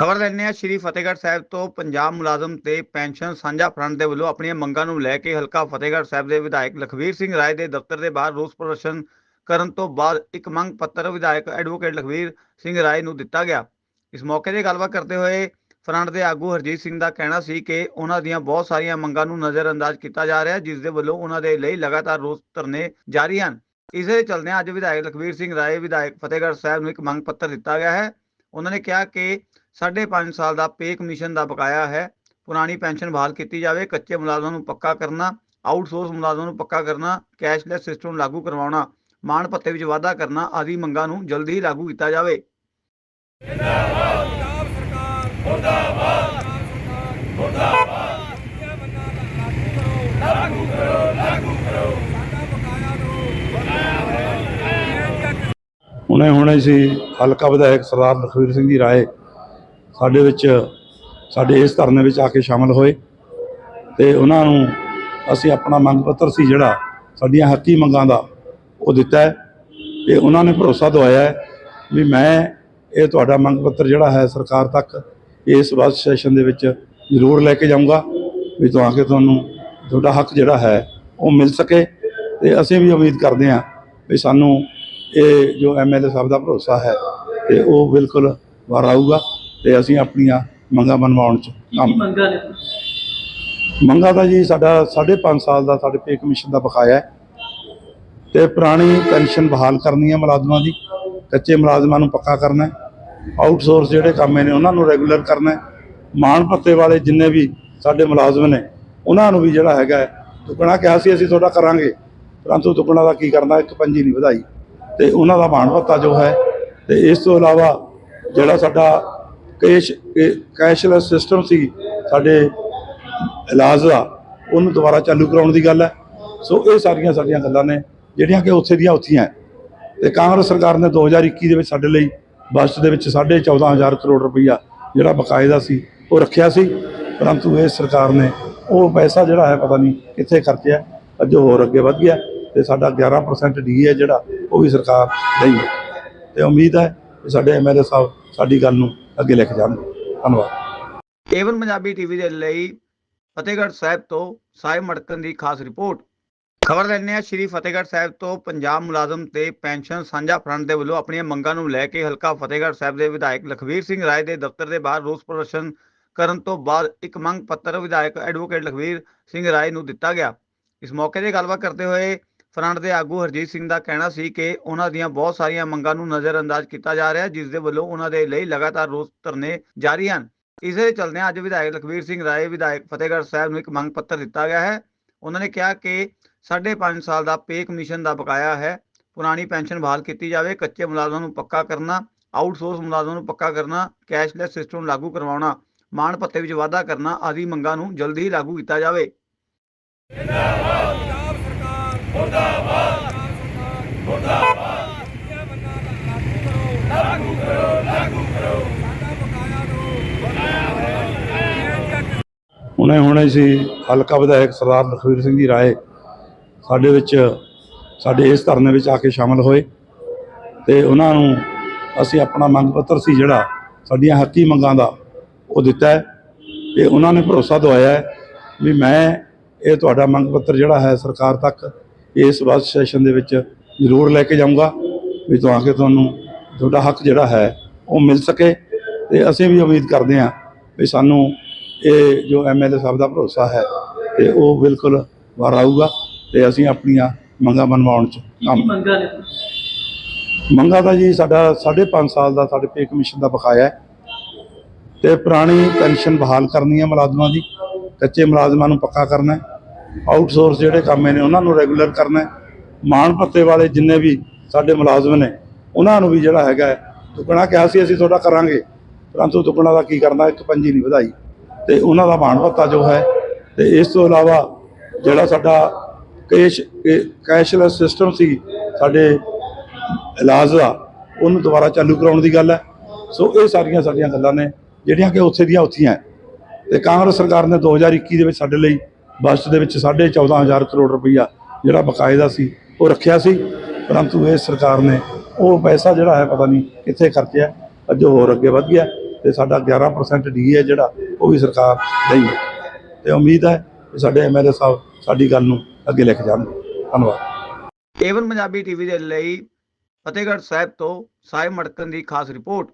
ਖਬਰ ਲੈਂਦੇ ਹਾਂ, ਸ਼੍ਰੀ ਫਤਿਹਗੜ੍ਹ ਸਾਹਿਬ ਤੋਂ ਪੰਜਾਬ ਮੁਲਾਜ਼ਮ ਤੇ ਪੈਨਸ਼ਨ ਸਾਂਝਾ ਫਰੰਟ ਦੇ ਵੱਲੋਂ ਆਪਣੀਆਂ ਮੰਗਾਂ ਨੂੰ ਲੈ ਕੇ ਹਲਕਾ ਫਤਿਹਗੜ੍ਹ ਸਾਹਿਬ ਦੇ ਵਿਧਾਇਕ ਲਖਵੀਰ ਸਿੰਘ ਰਾਏ ਦੇ ਦਫ਼ਤਰ ਦੇ ਬਾਹਰ ਰੋਸ ਪ੍ਰਦਰਸ਼ਨ ਕਰਨ ਤੋਂ ਬਾਅਦ ਇੱਕ ਮੰਗ ਪੱਤਰ ਵਿਧਾਇਕ ਐਡਵੋਕੇਟ ਲਖਵੀਰ ਸਿੰਘ ਰਾਏ ਨੂੰ ਦਿੱਤਾ ਗਿਆ। ਇਸ ਮੌਕੇ ਤੇ ਗੱਲਬਾਤ ਕਰਦੇ ਹੋਏ ਫਰੰਟ ਦੇ ਆਗੂ ਹਰਜੀਤ ਸਿੰਘ ਦਾ ਕਹਿਣਾ ਸੀ ਕਿ ਉਹਨਾਂ ਦੀਆਂ ਬਹੁਤ ਸਾਰੀਆਂ ਮੰਗਾਂ ਨੂੰ ਨਜ਼ਰਅੰਦਾਜ਼ ਕੀਤਾ ਜਾ ਰਿਹਾ, ਜਿਸ ਦੇ ਵੱਲੋਂ ਉਹਨਾਂ ਦੇ ਲਈ ਲਗਾਤਾਰ ਰੋਸ ਧਰਨੇ ਜਾਰੀ ਹਨ। ਇਸੇ ਚਲਦਿਆਂ ਅੱਜ ਵਿਧਾਇਕ ਲਖਵੀਰ ਸਿੰਘ ਰਾਏ ਵਿਧਾਇਕ ਫਤਿਹਗੜ੍ਹ ਸਾਹਿਬ ਨੂੰ ਇੱਕ ਮੰਗ ਪੱਤਰ ਦਿੱਤਾ ਗਿਆ ਹੈ। ਉਹਨਾਂ ਨੇ ਕਿਹਾ ਕਿ ਸਾਢੇ ਪੰਜ ਸਾਲ ਦਾ ਪੇ ਕਮਿਸ਼ਨ ਦਾ ਬਕਾਇਆ ਹੈ। ਪੁਰਾਣੀ ਪੈਨਸ਼ਨ ਬਹਾਲ ਕੀਤੀ ਜਾਵੇ, ਕੱਚੇ ਮੁਲਾਜ਼ਮਾਂ ਨੂੰ ਪੱਕਾ ਕਰਨਾ, ਆਊਟਸੋਰਸ ਮੁਲਾਜ਼ਮਾਂ ਨੂੰ ਪੱਕਾ ਕਰਨਾ, ਕੈਸ਼ਲੈਸ ਸਿਸਟਮ ਲਾਗੂ ਕਰਵਾਉਣਾ, ਮਾਣ ਭੱਤੇ ਵਿੱਚ ਵਾਧਾ ਕਰਨਾ ਆਦਿ ਮੰਗਾਂ ਨੂੰ ਜਲਦੀ ਹੀ ਲਾਗੂ ਕੀਤਾ ਜਾਵੇ। ਪੰਜਾਬ ਸਰਕਾਰ ਮੁਰਦਾਬਾਦ ਮੁਰਦਾਬਾਦ ਲਾਗੂ ਕਰੋ ਲਾਗੂ ਕਰੋ ਹੁਣੇ ਹੁਣੇ ਸੀ ਹਲਕਾ ਵਿਧਾਇਕ ਸਰਦਾਰ ਲਖਵੀਰ ਸਿੰਘ ਜੀ ਰਾਏ ਸਾਡੇ ਵਿੱਚ, ਸਾਡੇ ਇਸ ਧਰਨੇ ਵਿੱਚ ਆ ਕੇ ਸ਼ਾਮਲ ਹੋਏ ਤੇ ਉਹਨਾਂ ਨੂੰ ਅਸੀਂ ਆਪਣਾ ਮੰਗ ਪੱਤਰ ਸੀ ਜਿਹੜਾ ਸਾਡੀਆਂ ਹੱਕੀ ਮੰਗਾਂ ਦਾ ਉਹ ਦਿੱਤਾ ਹੈ ਤੇ ਉਹਨਾਂ ਨੇ ਭਰੋਸਾ ਦਵਾਇਆ ਹੈ ਵੀ ਮੈਂ ਇਹ ਤੁਹਾਡਾ ਮੰਗ ਪੱਤਰ ਜਿਹੜਾ ਹੈ ਸਰਕਾਰ ਤੱਕ ਇਸ ਬਸ ਸੈਸ਼ਨ ਦੇ ਵਿੱਚ ਜ਼ਰੂਰ ਲੈ ਕੇ ਜਾਊਂਗਾ ਵੀ ਤਾਂ ਕਿ ਤੁਹਾਨੂੰ ਤੁਹਾਡਾ ਹੱਕ ਜਿਹੜਾ ਹੈ ਉਹ ਮਿਲ ਸਕੇ ਤੇ ਅਸੀਂ ਵੀ ਉਮੀਦ ਕਰਦੇ ਹਾਂ ਵੀ ਸਾਨੂੰ ਇਹ ਜੋ ਐਮਐਲਏ ਸਾਹਿਬ ਦਾ ਭਰੋਸਾ ਹੈ ਤੇ ਉਹ ਬਿਲਕੁਲ ਵਾਰ ਆਊਗਾ। ਤੇ ਅਸੀਂ ਆਪਣੀਆਂ ਮੰਗਾਂ ਮਨਵਾਉਣ ਚ ਕੰਮ ਮੰਗਾਂ ਨੇ ਮੰਗਾਂ ਦਾ ਜੀ ਸਾਡਾ 5.5 ਸਾਲ ਦਾ ਸਾਡੇ ਪੇ ਕਮਿਸ਼ਨ ਦਾ ਬਕਾਇਆ ਹੈ। ਤੇ ਪੁਰਾਣੀ ਪੈਨਸ਼ਨ ਬਹਾਲ ਕਰਨੀ ਹੈ ਮੁਲਾਜ਼ਮਾਂ ਦੀ ਕੱਚੇ ਮੁਲਾਜ਼ਮਾਂ ਨੂੰ ਪੱਕਾ ਕਰਨਾ ਹੈ। ਆਊਟਸੋਰਸ ਜਿਹੜੇ ਕੰਮ ਨੇ ਉਹਨਾਂ ਨੂੰ ਰੈਗੂਲਰ ਕਰਨਾ ਹੈ। ਮਾਣ ਭੱਤੇ ਵਾਲੇ ਜਿੰਨੇ ਵੀ ਸਾਡੇ ਮੁਲਾਜ਼ਮ ਨੇ ਉਹਨਾਂ ਨੂੰ ਵੀ ਜਿਹੜਾ ਹੈਗਾ ਦੁੱਗਣਾ ਕਿਹਾ ਸੀ ਅਸੀਂ ਤੁਹਾਡਾ ਕਰਾਂਗੇ। ਪਰੰਤੂ ਦੁੱਗਣਾ ਦਾ ਕੀ ਕਰਨਾ ਇੱਕ ਪੰਜੀ ਨਹੀਂ ਵਧਾਈ। ਤੇ ਉਹਨਾਂ ਦਾ ਮਾਣ ਭੱਤਾ ਜੋ ਹੈ ਤੇ ਇਸ ਤੋਂ ਇਲਾਵਾ ਜਿਹੜਾ ਸਾਡਾ ਕੈਸ਼ ਕੈਸ਼ਲੈਸ ਸਿਸਟਮ ਸੀ ਸਾਡੇ ਇਲਾਜ ਦਾ, ਉਹਨੂੰ ਦੁਬਾਰਾ ਚਾਲੂ ਕਰਾਉਣ ਦੀ ਗੱਲ ਹੈ। ਸੋ ਇਹ ਸਾਰੀਆਂ ਸਾਡੀਆਂ ਗੱਲਾਂ ਨੇ, ਜਿਹੜੀਆਂ ਕਿ ਉੱਥੇ ਦੀਆਂ ਉੱਥੀਆਂ ਹੈ। ਤੇ ਕਾਂਗਰਸ ਸਰਕਾਰ ਨੇ 2021 ਦੇ ਵਿੱਚ ਸਾਡੇ ਲਈ ਬਜਟ ਦੇ ਵਿੱਚ 14500 ਕਰੋੜ ਰੁਪਈਆ ਜਿਹੜਾ ਬਕਾਇਦਾ ਸੀ, ਉਹ ਰੱਖਿਆ ਸੀ। ਪਰੰਤੂ ਇਹ ਸਰਕਾਰ ਨੇ ਉਹ ਪੈਸਾ ਜਿਹੜਾ ਹੈ, ਪਤਾ ਨਹੀਂ ਕਿੱਥੇ ਖਰਚਿਆ ਅੱਜ ਉਹ ਹੋਰ ਅੱਗੇ ਵਧ ਗਿਆ ਤੇ ਸਾਡਾ 11% ਡੀ ਹੈ ਜਿਹੜਾ, ਉਹ ਵੀ ਸਰਕਾਰ ਨਹੀਂ ਹੈ। ਤੇ ਉਮੀਦ ਹੈ ਕਿ ਸਾਡੇ ਐਮਐਲਏ ਸਾਹਿਬ ਸਾਡੀ ਗੱਲ ਨੂੰ ਅੱਗੇ ਲੈ ਕੇ ਜਾਣਗੇ ਧੰਨਵਾਦ। ਏਵਨ ਪੰਜਾਬੀ ਟੀਵੀ ਦੇ ਲਈ ਫਤਿਹਗੜ੍ਹ ਸਾਹਿਬ ਤੋਂ ਸਾਹਿਬ ਮੜਕਨ ਦੀ ਖਾਸ ਰਿਪੋਰਟ। ਖਬਰ ਲੈਂਦੇ ਹਾਂ, ਸ਼੍ਰੀ ਫਤਿਹਗੜ੍ਹ ਸਾਹਿਬ ਤੋਂ ਪੰਜਾਬ ਮੁਲਾਜ਼ਮ ਤੇ ਪੈਨਸ਼ਨ ਸਾਂਝਾ ਫਰੰਟ ਦੇ ਵੱਲੋਂ ਆਪਣੀਆਂ ਮੰਗਾਂ ਨੂੰ ਲੈ ਕੇ ਹਲਕਾ ਫਤਿਹਗੜ੍ਹ ਸਾਹਿਬ ਦੇ ਵਿਧਾਇਕ ਲਖਵੀਰ ਸਿੰਘ ਰਾਏ ਦੇ ਦਫ਼ਤਰ ਦੇ ਬਾਹਰ ਰੋਸ ਪ੍ਰਦਰਸ਼ਨ ਕਰਨ ਤੋਂ ਬਾਅਦ ਇੱਕ ਮੰਗ ਪੱਤਰ ਵਿਧਾਇਕ ਐਡਵੋਕੇਟ ਲਖਵੀਰ ਸਿੰਘ ਰਾਏ ਨੂੰ ਦਿੱਤਾ ਗਿਆ। ਇਸ ਮੌਕੇ ਤੇ ਗੱਲਬਾਤ ਕਰਦੇ ਹੋਏ ਫਰੰਟ ਦੇ ਆਗੂ ਹਰਜੀਤ ਸਿੰਘ ਦਾ ਕਹਿਣਾ ਸੀ ਕਿ ਉਹਨਾਂ ਦੀਆਂ ਬਹੁਤ ਸਾਰੀਆਂ ਮੰਗਾਂ ਨੂੰ ਨਜ਼ਰਅੰਦਾਜ਼ ਕੀਤਾ ਜਾ ਰਿਹਾ ਹੈ, ਜਿਸ ਦੇ ਵੱਲੋਂ ਉਹਨਾਂ ਦੇ ਲਈ ਲਗਾਤਾਰ ਰੋਸ ਧਰਨੇ ਜਾਰੀ ਹਨ। ਇਸੇ ਦੇ ਚੱਲਦਿਆਂ ਅੱਜ ਵਿਧਾਇਕ ਲਖਵੀਰ ਸਿੰਘ ਰਾਏ, ਵਿਧਾਇਕ ਫਤਿਹਗੜ੍ਹ ਸਾਹਿਬ ਨੂੰ ਇੱਕ ਮੰਗ ਪੱਤਰ ਦਿੱਤਾ ਗਿਆ ਹੈ। ਉਹਨਾਂ ਨੇ ਕਿਹਾ ਕਿ ਸਾਢੇ ਪੰਜ ਸਾਲ ਦਾ ਪੇ ਕਮਿਸ਼ਨ ਦਾ ਬਕਾਇਆ ਹੈ। ਪੁਰਾਣੀ ਪੈਨਸ਼ਨ ਬਹਾਲ ਕੀਤੀ ਜਾਵੇ, ਕੱਚੇ ਮੁਲਾਜ਼ਮਾਂ ਨੂੰ ਪੱਕਾ ਕਰਨਾ, ਆਊਟਸੋਰਸ ਮੁਲਾਜ਼ਮਾਂ ਨੂੰ ਪੱਕਾ ਕਰਨਾ, ਕੈਸ਼ਲੈਸ ਸਿਸਟਮ ਲਾਗੂ ਕਰਵਾਉਣਾ, ਮਾਣ ਭੱਤੇ ਵਿੱਚ ਵਾਧਾ ਕਰਨਾ ਆਦਿ ਮੰਗਾਂ ਨੂੰ ਜਲਦੀ ਹੀ ਲਾਗੂ ਕੀਤਾ ਜਾਵੇ। ਪੰਜਾਬ ਮੁਰਦਾਬਾਦ ਮੁਰਦਾਬਾਦ ਲਾਗੂ ਕਰੋ ਲਾਗੂ ਕਰੋ ਹੁਣੇ ਹੁਣੇ ਸੀ ਹਲਕਾ ਵਿਧਾਇਕ ਸਰਦਾਰ ਲਖਵੀਰ ਸਿੰਘ ਜੀ ਰਾਏ ਸਾਡੇ ਵਿੱਚ, ਸਾਡੇ ਇਸ ਧਰਨੇ ਵਿੱਚ ਆ ਕੇ ਸ਼ਾਮਲ ਹੋਏ ਤੇ ਉਹਨਾਂ ਨੂੰ ਅਸੀਂ ਆਪਣਾ ਮੰਗ ਪੱਤਰ ਸੀ ਜਿਹੜਾ ਸਾਡੀਆਂ ਹੱਕੀ ਮੰਗਾਂ ਦਾ ਉਹ ਦਿੱਤਾ ਹੈ ਤੇ ਉਹਨਾਂ ਨੇ ਭਰੋਸਾ ਦਵਾਇਆ ਵੀ ਮੈਂ ਇਹ ਤੁਹਾਡਾ ਮੰਗ ਪੱਤਰ ਜਿਹੜਾ ਹੈ ਸਰਕਾਰ ਤੱਕ ਇਸ ਬਸ ਸੈਸ਼ਨ ਦੇ ਵਿੱਚ ਜ਼ਰੂਰ ਲੈ ਕੇ ਜਾਊਂਗਾ ਵੀ ਤਾਂ ਕਿ ਤੁਹਾਨੂੰ ਤੁਹਾਡਾ ਹੱਕ ਜਿਹੜਾ ਹੈ ਉਹ ਮਿਲ ਸਕੇ ਤੇ ਅਸੀਂ ਵੀ ਉਮੀਦ ਕਰਦੇ ਹਾਂ ਵੀ ਸਾਨੂੰ ਇਹ ਜੋ ਐਮਐਲਏ ਸਾਹਿਬ ਦਾ ਭਰੋਸਾ ਹੈ ਤੇ ਉਹ ਬਿਲਕੁਲ ਵਾਰ ਆਊਗਾ ਤੇ ਅਸੀਂ ਆਪਣੀਆਂ ਮੰਗਾਂ ਮਨਵਾਉਣ ਚ ਕੰਮ ਮੰਗਾਂ ਨੇ। ਮੰਗਾਂ ਦਾ ਜੀ ਸਾਡਾ 5.5 ਸਾਲ ਦਾ ਸਾਡੇ ਪੇ ਕਮਿਸ਼ਨ ਦਾ ਬਕਾਇਆ ਹੈ ਤੇ ਪੁਰਾਣੀ ਪੈਨਸ਼ਨ ਬਹਾਲ ਕਰਨੀ ਹੈ ਮੁਲਾਜ਼ਮਾਂ ਦੀ ਕੱਚੇ ਮੁਲਾਜ਼ਮਾਂ ਨੂੰ ਪੱਕਾ ਕਰਨਾ ਹੈ। ਆਊਟਸੋਰਸ ਜਿਹੜੇ ਕੰਮ ਨੇ ਉਹਨਾਂ ਨੂੰ ਰੈਗੂਲਰ ਕਰਨਾ ਮਾਣ ਭੱਤੇ ਵਾਲੇ ਜਿੰਨੇ ਵੀ ਸਾਡੇ ਮੁਲਾਜ਼ਮ ਨੇ ਉਹਨਾਂ ਨੂੰ ਵੀ ਜਿਹੜਾ ਹੈਗਾ ਹੈ, ਦੁੱਗਣਾ ਕਿਹਾ ਸੀ ਅਸੀਂ ਤੁਹਾਡਾ ਕਰਾਂਗੇ। ਪਰੰਤੂ ਦੁੱਗਣਾ ਦਾ ਕੀ ਕਰਨਾ ਇੱਕ ਪੰਜੀ ਨਹੀਂ ਵਧਾਈ। ਤੇ ਉਹਨਾਂ ਦਾ ਮਾਣ ਭੱਤਾ ਜੋ ਹੈ ਤੇ ਇਸ ਤੋਂ ਇਲਾਵਾ ਜਿਹੜਾ ਸਾਡਾ ਕੈਸ਼ ਕੈਸ਼ਲੈਸ ਸਿਸਟਮ ਸੀ ਸਾਡੇ ਇਲਾਜ ਦਾ ਉਹਨੂੰ ਦੁਬਾਰਾ ਚਾਲੂ ਕਰਾਉਣ ਦੀ ਗੱਲ ਹੈ। ਸੋ ਇਹ ਸਾਰੀਆਂ ਸਾਡੀਆਂ ਗੱਲਾਂ ਨੇ ਜਿਹੜੀਆਂ ਕਿ ਉੱਥੇ ਦੀਆਂ ਉੱਥੀਆਂ ਹੈ। ਤੇ ਕਾਂਗਰਸ ਸਰਕਾਰ ਨੇ 2021 ਦੇ ਵਿੱਚ ਸਾਡੇ ਲਈ ਬਜਟ ਦੇ ਵਿੱਚ 14500 ਕਰੋੜ ਰੁਪਈਆ ਜਿਹੜਾ ਬਕਾਇਦਾ ਸੀ, ਉਹ ਰੱਖਿਆ ਸੀ। ਪਰੰਤੂ ਇਹ ਸਰਕਾਰ ਨੇ ਉਹ ਪੈਸਾ ਜਿਹੜਾ ਹੈ, ਪਤਾ ਨਹੀਂ ਕਿੱਥੇ ਖਰਚਿਆ ਅੱਜ ਉਹ ਹੋਰ ਅੱਗੇ ਵਧ ਗਿਆ ਤੇ ਸਾਡਾ 11% ਡੀ ਹੈ ਜਿਹੜਾ, ਉਹ ਵੀ ਸਰਕਾਰ ਨਹੀਂ ਹੈ। ਤੇ ਉਮੀਦ ਹੈ ਕਿ ਸਾਡੇ ਐਮਐਲਏ ਸਾਹਿਬ ਸਾਡੀ ਗੱਲ ਨੂੰ ਅੱਗੇ ਲੈ ਕੇ ਜਾਣਗੇ। ਧੰਨਵਾਦ। ਏਵਨ ਪੰਜਾਬੀ ਟੀਵੀ ਦੇ ਲਈ ਫਤਿਹਗੜ੍ਹ ਸਾਹਿਬ ਤੋਂ ਸਾਹਿਬ ਮੜਕਨ ਦੀ ਖਾਸ ਰਿਪੋਰਟ।